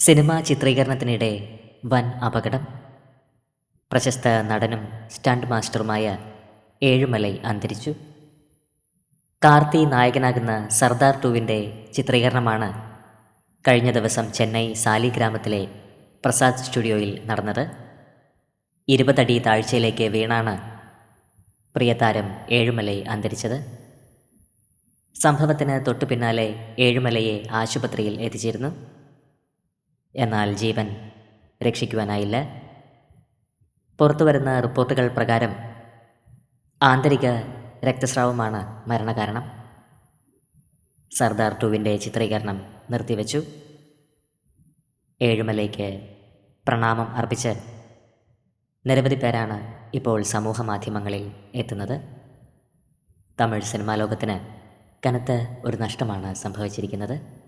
Cinema ചിത്രീകരണത്തിനിടെ വൻ അപകടം. പ്രശസ്ത നടനും സ്റ്റണ്ട് മാസ്റ്ററുമായ ഏഴുമലൈ അന്തരിച്ചു. കാർത്തി നായകനാകുന്ന സർദാർ ടൂവിന്റെ ചിത്രീകരണമാണ് കഴിഞ്ഞ ദിവസം ചെന്നൈ സാലിഗ്രാമത്തിലെ പ്രസാദ് സ്റ്റുഡിയോയിൽ നടന്നത്. ഇരുപതടി താഴ്ചയിലേക്ക് വീണാണ് പ്രിയതാരം ഏഴുമലൈ അന്തരിച്ചത്. സംഭവത്തിന് തൊട്ടു പിന്നാലെ ഏഴുമലയെ ആശുപത്രിയിൽ എത്തിച്ചിരുന്നു. എന്നാൽ ജീവൻ രക്ഷിക്കുവാനായില്ല. പുറത്തുവരുന്ന റിപ്പോർട്ടുകൾ പ്രകാരം ആന്തരിക രക്തസ്രാവമാണ് മരണകാരണം. സർദാർ ടുവിന്റെ ചിത്രീകരണം നിർത്തിവെച്ചു. ഏഴുമലയ്ക്ക് പ്രണാമം അർപ്പിച്ച് നിരവധി പേരാണ് ഇപ്പോൾ സമൂഹ മാധ്യമങ്ങളിൽ എത്തുന്നത്. തമിഴ് സിനിമാ ലോകത്തിന് കനത്ത ഒരു നഷ്ടമാണ് സംഭവിച്ചിരിക്കുന്നത്.